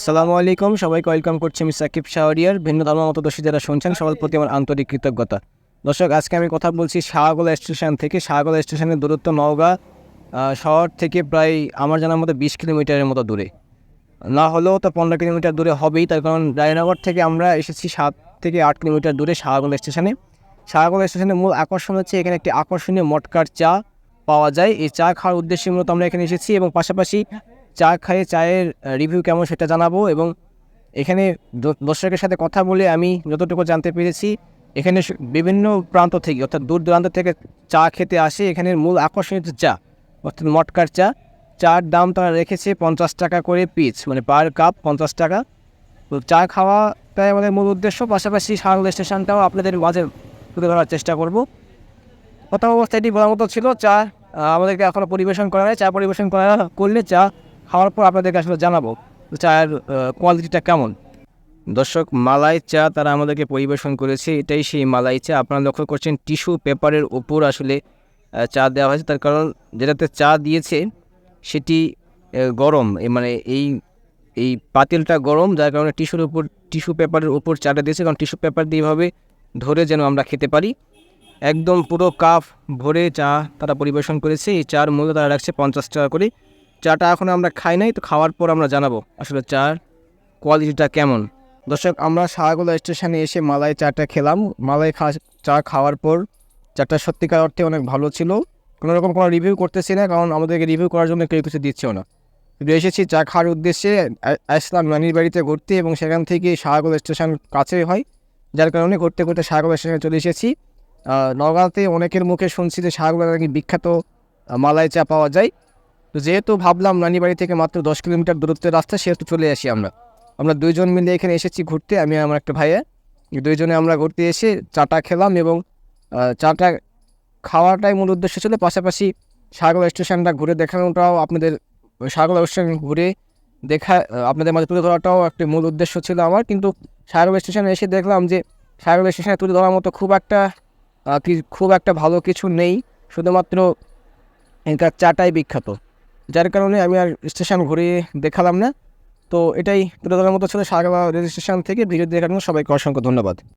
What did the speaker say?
আসসালামু আলাইকুম। সবাইকে ওয়েলকাম করছি আমি সাকিব শাহরিয়ার। ভিন্ন ধর্মমতদর্শী যারা শুনছেন, সবার প্রতি আমার আন্তরিক কৃতজ্ঞতা। দর্শক, আজকে আমি কথা বলছি শাহগোলা স্টেশন থেকে। শাহগোলা স্টেশনের দূরত্ব নওগাঁ শহর থেকে প্রায় আমার জানার মতো বিশ কিলোমিটারের মতো দূরে। না হলেও তো পনেরো কিলোমিটার দূরে হবেই। তার কারণ রায়নগর থেকে আমরা এসেছি সাত থেকে আট কিলোমিটার দূরে শাহগোলা স্টেশনে। শাহগোলা স্টেশনের মূল আকর্ষণ হচ্ছে এখানে একটি আকর্ষণীয় মটকার চা পাওয়া যায়। এই চা খাওয়ার উদ্দেশ্যে মূলত আমরা এখানে এসেছি এবং পাশাপাশি চা খাইয়ে চায়ের রিভিউ কেমন সেটা জানাব এবং এখানে দর্শকের সাথে কথা বলে আমি যতটুকু জানতে পেরেছি, এখানে বিভিন্ন প্রান্ত থেকে, অর্থাৎ দূর দূরান্ত থেকে চা খেতে আসে। এখানের মূল আকর্ষণ হচ্ছে চা, অর্থাৎ মটকার চা। চার দাম তারা রেখেছে পঞ্চাশ টাকা করে পিচ মানে পার কাপ পঞ্চাশ টাকা। চা খাওয়াটাই আমাদের মূল উদ্দেশ্য। পাশাপাশি সারল স্টেশনটাও আপনাদের মাঝে তুলে ধরার চেষ্টা করব। প্রথম অবস্থা এটি বলার মতো ছিল, চা আমাদেরকে এখনও পরিবেশন করা হয় চা পরিবেশন করা, করলে চা খাওয়ার পর আপনাদেরকে আসলে জানাব চায়ের কোয়ালিটিটা কেমন। দর্শক, মালাই চা তারা আমাদেরকে পরিবেশন করেছে, এটাই সেই মালাই চা। আপনারা লক্ষ্য করছেন, টিস্যু পেপারের উপর আসলে চা দেওয়া হয়েছে। তার কারণ যেটাতে চা দিয়েছে, সেটি গরম। মানে এই এই পাতিলটা গরম, যার কারণে টিস্যুর উপর, টিস্যু পেপারের উপর চাটা দিয়েছে। কারণ টিস্যু পেপার দিয়ে এভাবে ধরে যেন আমরা খেতে পারি। একদম পুরো কাপ ভরে চা তারা পরিবেশন করেছে। এই চার মূল্য তারা রাখছে পঞ্চাশ টাকা করে। চাটা এখন আমরা খাই নাই, তো খাওয়ার পর আমরা জানাব আসলে চার কোয়ালিটিটা কেমন। দর্শক, আমরা শাহগোলা স্টেশনে এসে মালাই চাটা খেলাম। মালাই খা চা খাওয়ার পর চাটা সত্যিকার অর্থে অনেক ভালো ছিল। কোনো রকম কোনো রিভিউ করতেছি না, কারণ আমাদেরকে রিভিউ করার জন্য কেউ কিছু দিচ্ছেও না। কিন্তু এসেছি চা খাওয়ার উদ্দেশ্যে আসলাম নানির বাড়িতে ঘুরতে এবং সেখান থেকে শাহগোলা স্টেশন কাছে হয়। যার কারণে ঘুরতে ঘুরতে শাহগোলা স্টেশনে চলে এসেছি। নওগাঁতে অনেকের মুখে শুনছি যে শাহগোলা নাকি বিখ্যাত মালাই চা পাওয়া যায়। তো যেহেতু ভাবলাম নানি বাড়ি থেকে মাত্র দশ কিলোমিটার দূরত্বের রাস্তা, সেহেতু চলে আসি আমরা। আমরা দুইজন মিলে এখানে এসেছি ঘুরতে, আমি আমার একটা ভাইয়া। দুইজনে আমরা ঘুরতে এসে চাটা খেলাম এবং চাটা খাওয়াটাই মূল উদ্দেশ্য ছিল। পাশাপাশি সাগর স্টেশনটা ঘুরে দেখানোটাও আপনাদের, সাগর স্টেশন ঘুরে দেখা, আপনাদের মাঝে তুলে ধরাটাও একটা মূল উদ্দেশ্য ছিল আমার। কিন্তু সাগর স্টেশনে এসে দেখলাম যে সাগর স্টেশনে তুলে ধরার মতো খুব একটা খুব একটা ভালো কিছু নেই। শুধুমাত্র এখানকার চাটাই বিখ্যাত। যার কারণে আমি আর স্টেশন ঘুরিয়ে দেখালাম না। তো এটাই তুলে ধরার মতো ছিল সাগর রেল স্টেশন থেকে ভিডিও দেখার জন্য সবাইকে অসংখ্য ধন্যবাদ।